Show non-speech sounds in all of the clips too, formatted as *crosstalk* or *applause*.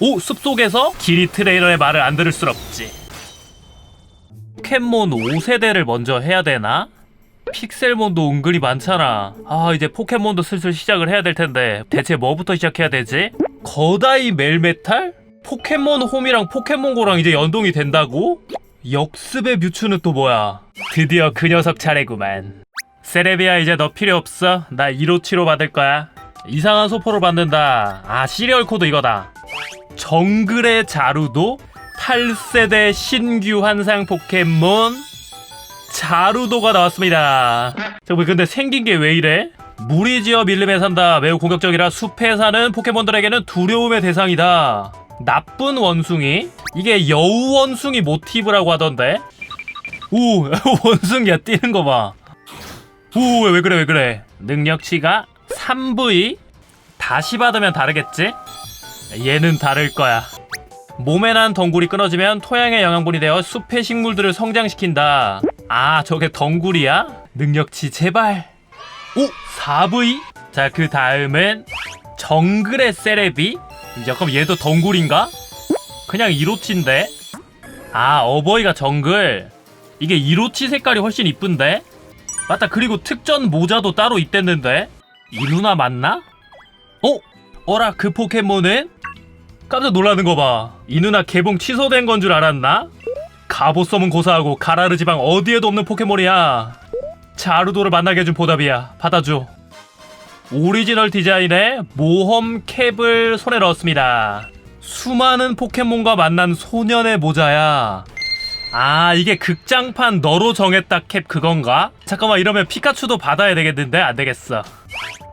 오 숲속에서 기리 트레이너의 말을 안 들을 순 없지 포켓몬 5세대를 먼저 해야 되나? 픽셀몬도 은근히 많잖아 아 이제 포켓몬도 슬슬 시작을 해야 될 텐데 대체 뭐부터 시작해야 되지? 거다이 멜메탈? 포켓몬 홈이랑 포켓몬고랑 이제 연동이 된다고? 역습의 뮤츠는 또 뭐야? 드디어 그 녀석 차례구만 세레비야 이제 너 필요 없어 나 1호 치료 받을 거야 이상한 소포를 받는다 아 시리얼 코드 이거다 정글의 자루도 8세대 신규 환상 포켓몬 자루도가 나왔습니다. 저기 근데 생긴 게 왜 이래? 물이 지어 밀림에 산다. 매우 공격적이라 숲에 사는 포켓몬들에게는 두려움의 대상이다. 나쁜 원숭이? 이게 여우 원숭이 모티브라고 하던데. 오, *laughs* 원숭이야 뛰는 거 봐. 오, 왜 그래 왜 그래? 능력치가 3V 다시 받으면 다르겠지? 얘는 다를 거야. 몸에 난 덩굴이 끊어지면 토양의 영양분이 되어 숲의 식물들을 성장시킨다. 아, 저게 덩굴이야? 능력치 제발. 오, 4V? 자, 그 다음은 정글의 세레비? 잠깐 얘도 덩굴인가? 그냥 이로치인데? 아, 어버이가 정글. 이게 이로치 색깔이 훨씬 이쁜데? 맞다, 그리고 특전 모자도 따로 있댔는데? 이 누나 맞나? 어? 어라, 그 포켓몬은? 깜짝 놀라는 거 봐. 이 누나 개봉 취소된 건 줄 알았나? 갑옷 써은 고사하고 가라르 지방 어디에도 없는 포켓몬이야. 자루도를 만나게 해준 보답이야. 받아줘. 오리지널 디자인의 모험 캡을 손에 넣었습니다. 수많은 포켓몬과 만난 소년의 모자야. 아, 이게 극장판 너로 정했다 캡 그건가? 잠깐만, 이러면 피카츄도 받아야 되겠는데? 안 되겠어.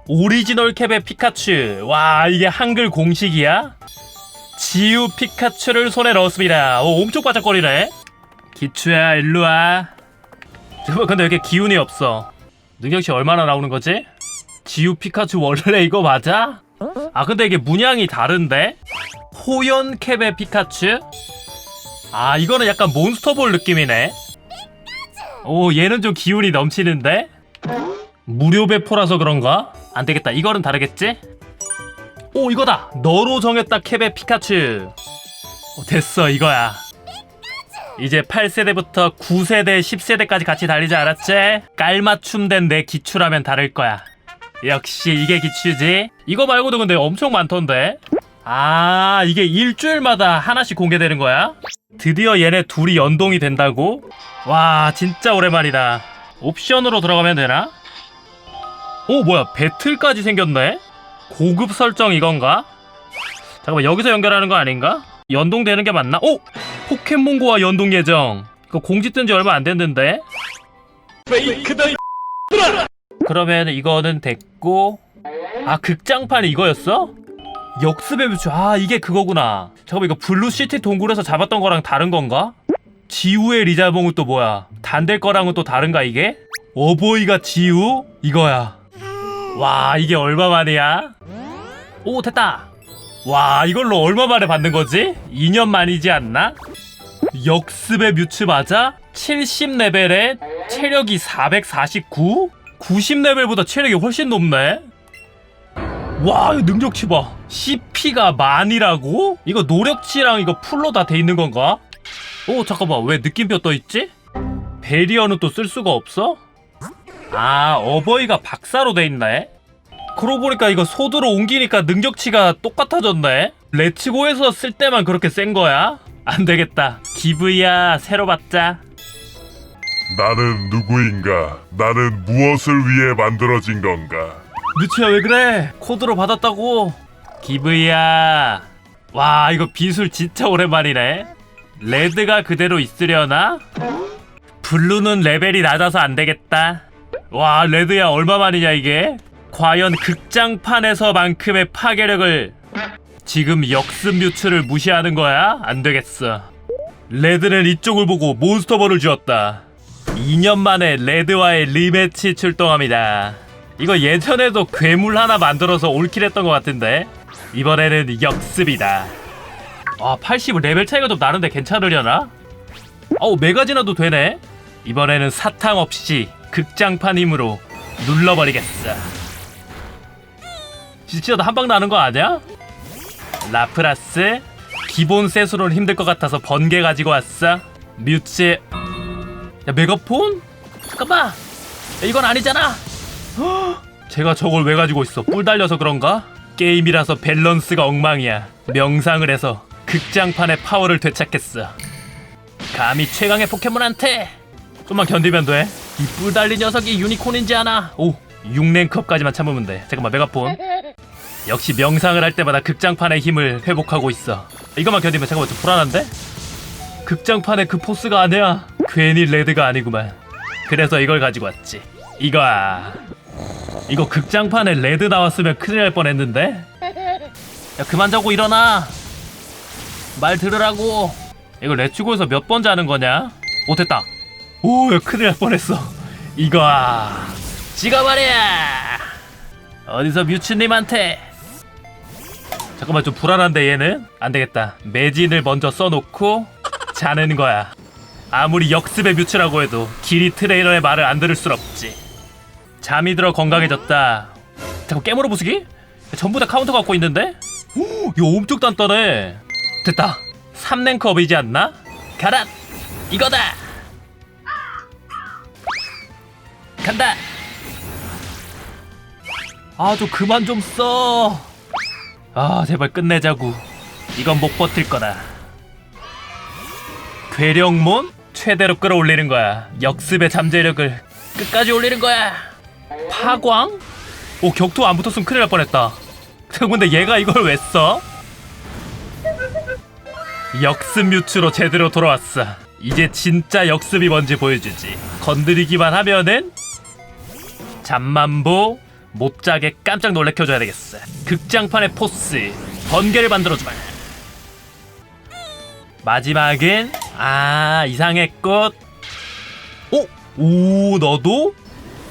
오리지널 캡의 피카츄. 와, 이게 한글 공식이야? 지우 피카츄를 손에 넣었습니다. 오, 엄청 바짝거리네. 기추야, 일로와. 잠깐만, 근데 왜 이렇게 기운이 없어? 능력치 얼마나 나오는 거지? 지우 피카츄 원래 이거 맞아? 아, 근데 이게 문양이 다른데? 호연 캡의 피카츄? 아, 이거는 약간 몬스터볼 느낌이네. 오, 얘는 좀 기운이 넘치는데? 무료 배포라서 그런가? 안 되겠다. 이거는 다르겠지? 오 이거다 너로 정했다 캡의 피카츄 어, 됐어 이거야 이제 8세대부터 9세대 10세대까지 같이 달리지 않았지? 깔맞춤된 내 기추라면 다를 거야 역시 이게 기추지 이거 말고도 근데 엄청 많던데 아 이게 일주일마다 하나씩 공개되는 거야? 드디어 얘네 둘이 연동이 된다고? 와 진짜 오랜만이다 옵션으로 들어가면 되나? 오 뭐야 배틀까지 생겼네? 고급 설정 이건가? 잠깐만 여기서 연결하는 거 아닌가? 연동되는 게 맞나? 오! 포켓몬고와 연동 예정 이거 공지 뜬 지 얼마 안 됐는데? 페이크다 *laughs* 그러면 이거는 됐고 아 극장판 이거였어? 역습의 뮤츠 아 이게 그거구나 잠깐만 이거 블루시티 동굴에서 잡았던 거랑 다른 건가? 지우의 리자몽은 또 뭐야 단델 거랑은 또 다른가 이게? 어보이가 지우? 이거야 와 이게 얼마 만이야? 오 됐다 와 이걸로 얼마 만에 받는 거지? 2년 만이지 않나? 역습의 뮤츠 맞아? 70레벨에 체력이 449? 90레벨보다 체력이 훨씬 높네? 와 능력치 봐 CP가 만이라고? 이거 노력치랑 이거 풀로 다 돼 있는 건가? 오 잠깐만 왜 느낌표 떠있지? 베리어는 또 쓸 수가 없어? 아 어버이가 박사로 돼 있네 그러고 보니까 이거 소드로 옮기니까 능력치가 똑같아졌네. 레츠고에서 쓸 때만 그렇게 센 거야? 안 되겠다. 기브야 새로 받자. 나는 누구인가? 나는 무엇을 위해 만들어진 건가? 뮤츠야 왜 그래? 코드로 받았다고. 기브야. 와 이거 비술 진짜 오랜만이네. 레드가 그대로 있으려나? 블루는 레벨이 낮아서 안 되겠다. 와 레드야 얼마만이냐 이게 과연 극장판에서만큼의 파괴력을 지금 역습 뮤츠를 무시하는 거야? 안 되겠어. 레드는 이쪽을 보고 몬스터볼을 주었다. 2년 만에 레드와의 리매치 출동합니다. 이거 예전에도 괴물 하나 만들어서 올킬했던 것 같은데 이번에는 역습이다. 아 80 레벨 차이가 좀 나는데 괜찮으려나? 어우 메가지나도 되네. 이번에는 사탕 없이 극장판 힘으로 눌러버리겠어 진짜 한방 나는 거 아니야? 라프라스 기본 셋으로는 힘들 것 같아서 번개 가지고 왔어 뮤츠 야 메가폰? 잠깐만 야, 이건 아니잖아 헉, *gasps* 제가 저걸 왜 가지고 있어 뿔 달려서 그런가? 게임이라서 밸런스가 엉망이야 명상을 해서 극장판의 파워를 되찾겠어 감히 최강의 포켓몬한테 좀만 견디면 돼. 이 뿔 달린 녀석이 유니콘인지 아나? 오, 6랭크업까지만 참으면 돼. 잠깐만 메가폰. 역시 명상을 할 때마다 극장판의 힘을 회복하고 있어. 이것만 견디면 잠깐만 좀 불안한데? 극장판의 그 포스가 아니야. 괜히 레드가 아니구만. 그래서 이걸 가지고 왔지. 이거. 이거 극장판에 레드 나왔으면 큰일 날 뻔했는데. 야 그만 자고 일어나. 말 들으라고. 이거 레츠고에서 몇 번 자는 거냐? 오 됐다. 오, 야, 큰일 날 뻔했어. 이거 지가 말이야. 어디서 뮤츠님한테? 잠깐만 좀 불안한데 얘는 안 되겠다. 매진을 먼저 써놓고 자는 거야. 아무리 역습의 뮤츠라고 해도 기리 트레이너의 말을 안 들을 순 없지. 잠이 들어 건강해졌다. 잠깐 깨물어 부수기? 전부 다 카운터 갖고 있는데? 오, 이거 엄청 단단해. 됐다. 3랭크 업이지 않나? 가라! 이거다! 간다! 아, 좀 그만 좀 써! 아, 제발 끝내자고. 이건 못 버틸 거다. 괴력몬? 최대로 끌어올리는 거야. 역습의 잠재력을 끝까지 올리는 거야. 파광? 오, 격투 안 붙었으면 큰일 날 뻔했다. 근데 얘가 이걸 왜 써? 역습 뮤츠로 제대로 돌아왔어. 이제 진짜 역습이 뭔지 보여주지. 건드리기만 하면은 잠만보 못 자게 깜짝 놀래켜줘야 되겠어. 극장판의 포스 번개를 만들어주마. 마지막은 아 이상의 꽃. 오, 오 너도?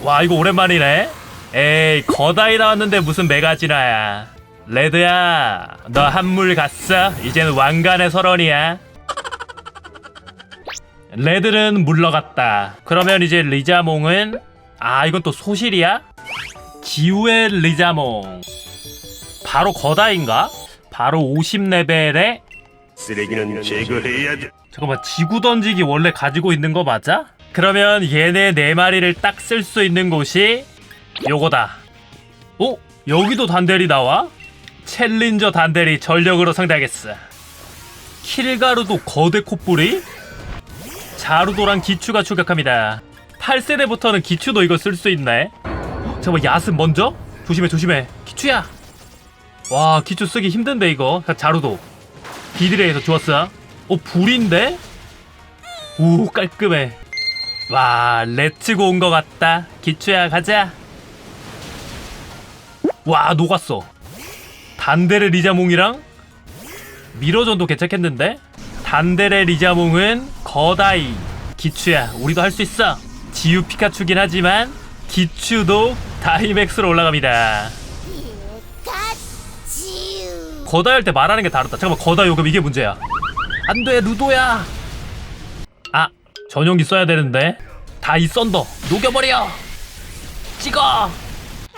와 이거 오랜만이네. 에이 거다이 나왔는데 무슨 메가지나야. 레드야, 너 한물 갔어? 이제는 왕관의 설원이야. 레드는 물러갔다. 그러면 이제 리자몽은 아 이건 또 소실이야? 지우의 리자몽. 바로 거다인가? 바로 50레벨에 쓰레기는 제거해야지. 잠깐만 지구 던지기 원래 가지고 있는 거 맞아? 그러면 얘네 네 마리를 딱 쓸 수 있는 곳이 요거다. 어? 여기도 단델이 나와? 챌린저 단델이 전력으로 상대하겠어. 킬가루도 거대 콧불이? 자루도랑 기추가 추격합니다. 8세대부터는 기추도 이거 쓸 수 있네. 헉, 잠깐만 야습 먼저? 조심해 조심해. 기추야. 와 기추 쓰기 힘든데 이거. 자, 자루도. 비드레에서 좋았어. 어 불인데? 오 깔끔해. 와 레츠고 온 것 같다. 기추야 가자. 와 녹았어. 단데레 리자몽이랑 미러전도 괜찮겠는데? 단데레 리자몽은 거다이 기추야 우리도 할 수 있어. 지우 피카츄긴 하지만 기추도 다이맥스로 올라갑니다. 가지우 거다이 할때 말하는 게 다르다. 잠깐만 거다이 요금 이게 문제야. 안 돼 루도야. 아 전용기 써야 되는데. 다이 썬더 녹여버려. 찍어.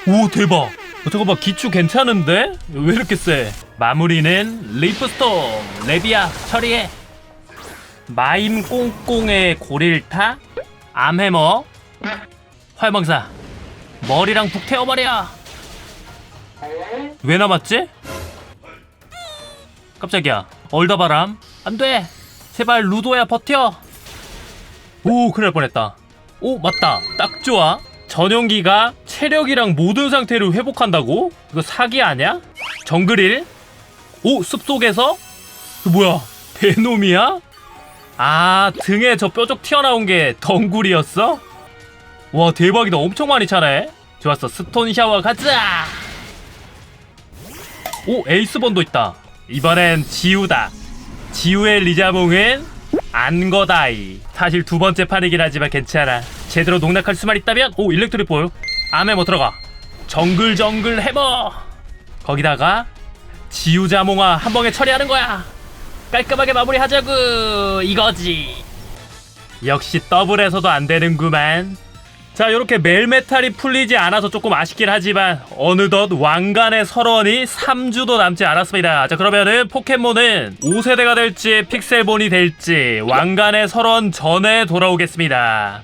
오 대박. 어, 잠깐만 기추 괜찮은데? 왜 이렇게 세? 마무리는 리프스톰 레비아 처리해. 마임 꽁꽁의 고릴타 암해머 활망사 머리랑 북 태워버려. 왜 남았지? 깜짝이야. 얼더바람. 안 돼. 제발 루도야 버텨. 오, 큰일 날 뻔했다. 오, 맞다. 딱 좋아. 전용기가 체력이랑 모든 상태를 회복한다고? 이거 사기 아니야? 정글일? 오, 숲속에서? 그 뭐야? 베놈이야? 아, 등에 저 뾰족 튀어나온 게 덩굴이었어? 와, 대박이다. 엄청 많이 차네. 좋았어. 스톤 샤워 가자! 오 에이스본도 있다. 이번엔 지우다. 지우의 리자몽은 안거다이. 사실 두 번째 판이긴 하지만 괜찮아. 제대로 농락할 수만 있다면 오 일렉트릭 볼. 암에 뭐 들어가. 정글 정글 해머! 거기다가 지우자몽아 한 방에 처리하는 거야. 깔끔하게 마무리하자구. 이거지. 역시 더블에서도 안 되는구만 자 이렇게 멜메탈이 풀리지 않아서 조금 아쉽긴 하지만 어느덧 왕관의 설원이 3주도 남지 않았습니다. 자 그러면은 포켓몬은 5세대가 될지 픽셀본이 될지 왕관의 설원 전에 돌아오겠습니다